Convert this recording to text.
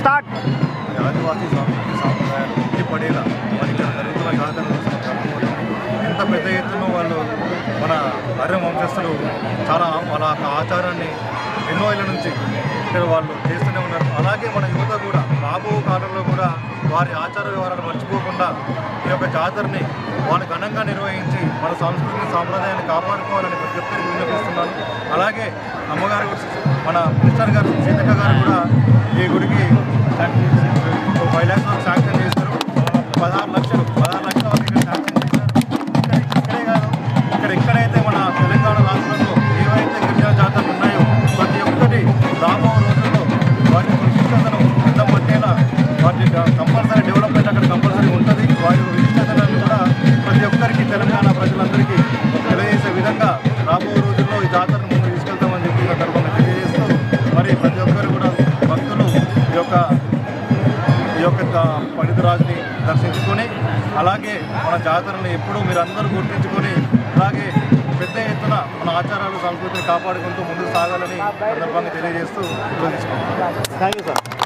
Start ఆదివాసీ సాంప్రదాయాలు పడేలా జరుగుతున్న జాతర ఎంత పెద్ద ఎత్తున వాళ్ళు మన అర్య వంశస్థులు చాలా వాళ్ళ యొక్క ఆచారాన్ని ఎన్నో ఏళ్ళ నుంచి ఇక్కడ వాళ్ళు చేస్తూనే ఉన్నారు. అలాగే మన యువత కూడా రాబో కాలంలో వారి ఆచార వ్యవహారాలు మర్చిపోకుండా ఈ యొక్క జాతరని వాళ్ళు ఘనంగా నిర్వహించి మన సంస్కృతి సాంప్రదాయాన్ని కాపాడుకోవాలని ప్రతి ఒక్కరికి విన్నపిస్తున్నాను. అలాగే అమ్మగారు మన మినిస్టర్ గారు సీతక్క గారు కూడా ఈ గుడికి ఫైవ్ ల్యాక్స్ వరకు శాంక్షన్ చేశారు. పదహారు లక్షలు పదహారు లక్షల వరకు ఇక్కడ శాంక్షన్ చేశారు. ఇక్కడ ఇక్కడే కాదు ఇక్కడ ఎక్కడైతే మన తెలంగాణ రాష్ట్రంలో ఏవైతే గిరిజన జాతరలు ఉన్నాయో ప్రతి ఒక్కటి రాబో కంపల్సరీ డెవలప్మెంట్ అక్కడ కంపల్సరీ ఉంటుంది. వారి విశిష్టతలను కూడా ప్రతి ఒక్కరికి తెలంగాణ ప్రజలందరికీ తెలియజేసే విధంగా రాబో రోజుల్లో ఈ జాతరను ముందు తీసుకెళ్తామని చెప్పి సందర్భంగా తెలియజేస్తూ మరి ప్రతి ఒక్కరు కూడా భక్తులు ఈ యొక్క ఈ యొక్క పండితరాజుని దర్శించుకొని అలాగే మన జాతరని ఎప్పుడూ మీరందరూ గుర్తించుకొని అలాగే పెద్ద ఎత్తున మన ఆచారాలు సంస్కృతిని కాపాడుకుంటూ ముందుకు సాగాలని సందర్భంగా తెలియజేస్తూ థ్యాంక్ యూ సార్